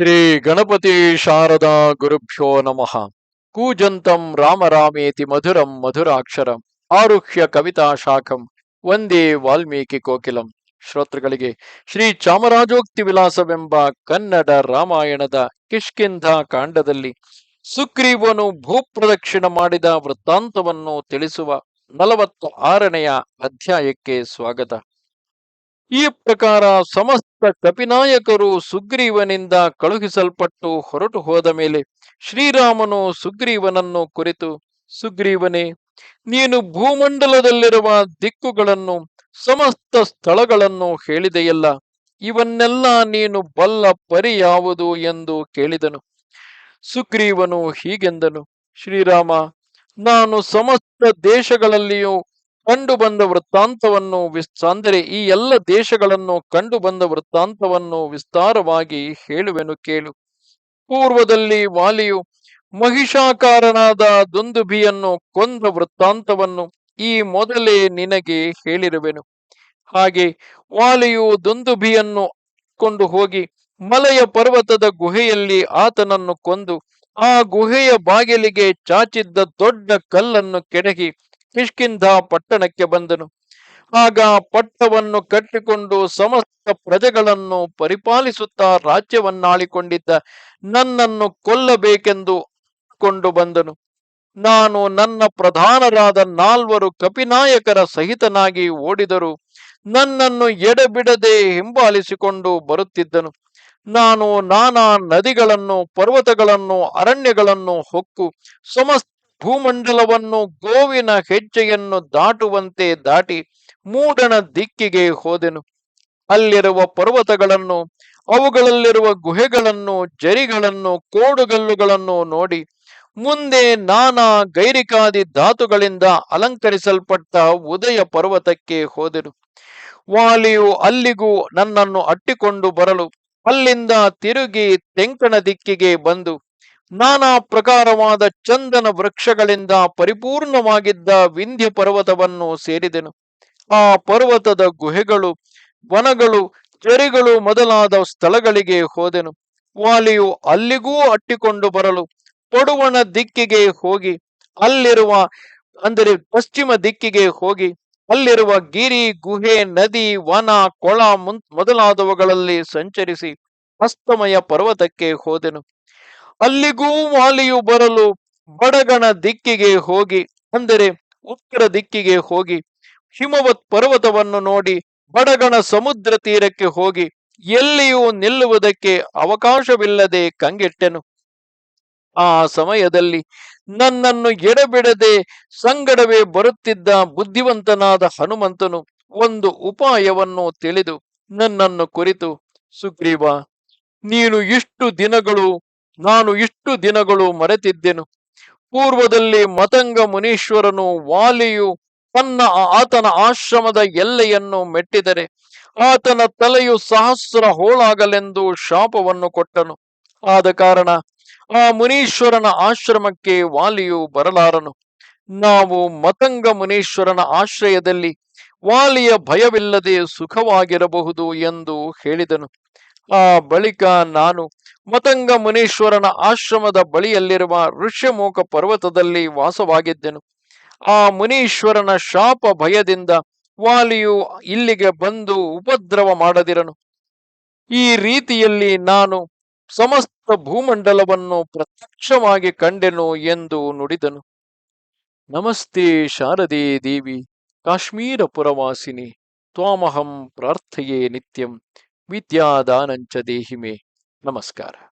ಶ್ರೀ ಗಣಪತಿ ಶಾರದಾ ಗುರುಭ್ಯೋ ನಮಃ. ಕೂಜಂತಂ ರಾಮರಾಮೇತಿ ಮಧುರಂ ಮಧುರಾಕ್ಷರಂ. ಆರುಹ್ಯ ಕವಿತಾ ಶಾಖಂ. ವಂದೇ ವಾಲ್ಮೀಕಿ ಕೋಕಿಲಂ. ಶ್ರೋತೃಗಳಿಗೆ ಶ್ರೀ ಚಾಮರಾಜೋಕ್ತಿ ವಿಲಾಸವೆಂಬ ಕನ್ನಡ ರಾಮಾಯಣದ ಕಿಷ್ಕಿಂಧ ಕಾಂಡದಲ್ಲಿ ಸುಗ್ರೀವನು ಭೂಪ್ರದಕ್ಷಿಣ ಮಾಡಿದ ವೃತ್ತಾಂತವನ್ನು ತಿಳಿಸುವ ನಲವತ್ತ ಆರನೆಯ ಅಧ್ಯಾಯಕ್ಕೆ ಸ್ವಾಗತ. ಈ ಪ್ರಕಾರ ಸಮಸ್ತ ಕಪಿನಾಯಕರು ಸುಗ್ರೀವನಿಂದ ಕಳುಹಿಸಲ್ಪಟ್ಟು ಹೊರಟು ಹೋದ ಮೇಲೆ ಶ್ರೀರಾಮನು ಸುಗ್ರೀವನನ್ನು ಕುರಿತು, ಸುಗ್ರೀವನೇ, ನೀನು ಭೂಮಂಡಲದಲ್ಲಿರುವ ದಿಕ್ಕುಗಳನ್ನು, ಸಮಸ್ತ ಸ್ಥಳಗಳನ್ನು ಹೇಳಿದೆಯಲ್ಲ, ಇವನ್ನೆಲ್ಲ ನೀನು ಬಲ್ಲ ಪರಿ ಯಾವುದು ಎಂದು ಕೇಳಿದನು. ಸುಗ್ರೀವನು ಹೀಗೆಂದನು, ಶ್ರೀರಾಮ, ನಾನು ಸಮಸ್ತ ದೇಶಗಳಲ್ಲಿಯೂ ಕಂಡು ಬಂದ ವೃತ್ತಾಂತವನ್ನು ವಿಸ್, ಅಂದರೆ ಈ ಎಲ್ಲ ದೇಶಗಳನ್ನು ಕಂಡು ಬಂದ ವೃತ್ತಾಂತವನ್ನು ವಿಸ್ತಾರವಾಗಿ ಹೇಳುವೆನು ಕೇಳು. ಪೂರ್ವದಲ್ಲಿ ವಾಲಿಯು ಮಹಿಷಾಕಾರನಾದ ದುಂದುಭಿಯನ್ನು ಕೊಂದ ವೃತ್ತಾಂತವನ್ನು ಈ ಮೊದಲೇ ನಿನಗೆ ಹೇಳಿರುವೆನು. ಹಾಗೆ ವಾಲಿಯು ದುಂದುಭಿಯನ್ನು ಕೊಂಡು ಹೋಗಿ ಮಲೆಯ ಪರ್ವತದ ಗುಹೆಯಲ್ಲಿ ಆತನನ್ನು ಕೊಂದು ಆ ಗುಹೆಯ ಬಾಗಿಲಿಗೆ ಚಾಚಿದ್ದ ದೊಡ್ಡ ಕಲ್ಲನ್ನು ಕೆಡಗಿ ಕಿಷ್ಕಿಂಧ ಪಟ್ಟಣಕ್ಕೆ ಬಂದನು. ಆಗ ಪಟ್ಟವನ್ನು ಕಟ್ಟಿಕೊಂಡು ಸಮಸ್ತ ಪ್ರಜೆಗಳನ್ನು ಪರಿಪಾಲಿಸುತ್ತಾ ರಾಜ್ಯವನ್ನಾಳಿಕೊಂಡಿದ್ದ ನನ್ನನ್ನು ಕೊಲ್ಲಬೇಕೆಂದು ಕೊಂಡು ಬಂದನು. ನಾನು ನನ್ನ ಪ್ರಧಾನರಾದ ನಾಲ್ವರು ಕಪಿನಾಯಕರ ಸಹಿತನಾಗಿ ಓಡಿದರು. ನನ್ನನ್ನು ಎಡೆಬಿಡದೆ ಹಿಂಬಾಲಿಸಿಕೊಂಡು ಬರುತ್ತಿದ್ದನು. ನಾನು ನಾನಾ ನದಿಗಳನ್ನು, ಪರ್ವತಗಳನ್ನು, ಅರಣ್ಯಗಳನ್ನು ಹೊಕ್ಕು, ಸಮಸ್ತ ಭೂಮಂಡಲವನ್ನು ಗೋವಿನ ಹೆಜ್ಜೆಯನ್ನು ದಾಟುವಂತೆ ದಾಟಿ ಮೂಡಣ ದಿಕ್ಕಿಗೆ ಹೋದೆನು. ಅಲ್ಲಿರುವ ಪರ್ವತಗಳನ್ನು, ಅವುಗಳಲ್ಲಿರುವ ಗುಹೆಗಳನ್ನು, ಜರಿಗಳನ್ನು, ಕೋಡುಗಲ್ಲುಗಳನ್ನು ನೋಡಿ ಮುಂದೆ ನಾನಾ ಗೈರಿಕಾದಿ ಧಾತುಗಳಿಂದ ಅಲಂಕರಿಸಲ್ಪಟ್ಟ ಉದಯ ಪರ್ವತಕ್ಕೆ ಹೋದೆನು. ವಾಲಿಯು ಅಲ್ಲಿಗೂ ನನ್ನನ್ನು ಅಟ್ಟಿಕೊಂಡು ಬರಲು ಅಲ್ಲಿಂದ ತಿರುಗಿ ತೆಂಕಣ ದಿಕ್ಕಿಗೆ ಬಂದು ನಾನಾ ಪ್ರಕಾರವಾದ ಚಂದನ ವೃಕ್ಷಗಳಿಂದ ಪರಿಪೂರ್ಣವಾಗಿದ್ದ ವಿಂಧ್ಯ ಪರ್ವತವನ್ನು ಸೇರಿದೆನು. ಆ ಪರ್ವತದ ಗುಹೆಗಳು, ವನಗಳು ಚರಿಗಳು ಮೊದಲಾದ ಸ್ಥಳಗಳಿಗೆ ಹೋದೆನು. ವಾಲಿಯು ಅಲ್ಲಿಗೂ ಅಟ್ಟಿಕೊಂಡು ಬರಲು ಪಡುವಣ ದಿಕ್ಕಿಗೆ ಹೋಗಿ, ಅಲ್ಲಿರುವ, ಅಂದರೆ ಪಶ್ಚಿಮ ದಿಕ್ಕಿಗೆ ಹೋಗಿ, ಅಲ್ಲಿರುವ ಗಿರಿ, ಗುಹೆ, ನದಿ, ವನ, ಕೊಳ ಮೊದಲಾದವುಗಳಲ್ಲಿ ಸಂಚರಿಸಿ ಅಸ್ತಮಯ ಪರ್ವತಕ್ಕೆ ಹೋದೆನು. ಅಲ್ಲಿಗೂ ವಾಲಿಯು ಬರಲು ಬಡಗಣ ದಿಕ್ಕಿಗೆ ಹೋಗಿ, ಅಂದರೆ ಉತ್ತರ ದಿಕ್ಕಿಗೆ ಹೋಗಿ, ಹಿಮವತ್ ಪರ್ವತವನ್ನು ನೋಡಿ ಬಡಗಣ ಸಮುದ್ರ ತೀರಕ್ಕೆ ಹೋಗಿ, ಎಲ್ಲಿಯೂ ನಿಲ್ಲುವುದಕ್ಕೆ ಅವಕಾಶವಿಲ್ಲದೆ ಕಂಗೆಟ್ಟೆನು. ಆ ಸಮಯದಲ್ಲಿ ನನ್ನನ್ನು ಎಡಬಿಡದೆ ಸಂಗಡವೇ ಬರುತ್ತಿದ್ದ ಬುದ್ಧಿವಂತನಾದ ಹನುಮಂತನು ಒಂದು ಉಪಾಯವನ್ನು ತಿಳಿದು ನನ್ನನ್ನು ಕುರಿತು, ಸುಗ್ರೀವ, ನೀನು ಇಷ್ಟು ದಿನಗಳು ನಾನು ಇಷ್ಟು ದಿನಗಳು ಮರೆತಿದ್ದೆನು. ಪೂರ್ವದಲ್ಲಿ ಮತಂಗ ಮುನೀಶ್ವರನು ವಾಲಿಯು ತನ್ನ ಆತನ ಆಶ್ರಮದ ಎಲ್ಲೆಯನ್ನು ಮೆಟ್ಟಿದರೆ, ಆತನ ತಲೆಯು ಸಹಸ್ರ ಹೋಳಾಗಲೆಂದು ಶಾಪವನ್ನು ಕೊಟ್ಟನು. ಆದ ಕಾರಣ ಆ ಮುನೀಶ್ವರನ ಆಶ್ರಮಕ್ಕೆ ವಾಲಿಯು ಬರಲಾರನು. ನಾವು ಮತಂಗ ಮುನೀಶ್ವರನ ಆಶ್ರಯದಲ್ಲಿ ವಾಲಿಯ ಭಯವಿಲ್ಲದೆ ಸುಖವಾಗಿರಬಹುದು ಎಂದು ಹೇಳಿದನು. ಆ ಬಳಿಕ ನಾನು ಮತಂಗ ಮುನೀಶ್ವರನ ಆಶ್ರಮದ ಬಳಿಯಲ್ಲಿರುವ ಋಷ್ಯಮೂಕ ಪರ್ವತದಲ್ಲಿ ವಾಸವಾಗಿದ್ದೆನು. ಆ ಮುನೀಶ್ವರನ ಶಾಪ ಭಯದಿಂದ ವಾಲಿಯು ಇಲ್ಲಿಗೆ ಬಂದು ಉಪದ್ರವ ಮಾಡದಿರನು. ಈ ರೀತಿಯಲ್ಲಿ ನಾನು ಸಮಸ್ತ ಭೂಮಂಡಲವನ್ನು ಪ್ರತ್ಯಕ್ಷವಾಗಿ ಕಂಡೆನು ಎಂದು ನುಡಿದನು. ನಮಸ್ತೆ ಶಾರದೇ ದೇವಿ ಕಾಶ್ಮೀರ ಪುರವಾಸಿನಿ ತ್ವಾಮಹಂ ಪ್ರಾರ್ಥೆಯೇ ನಿತ್ಯಂ, ವಿದ್ಯಾದಾನಂಚ ದೇಹಿಮೆ. Namaskara.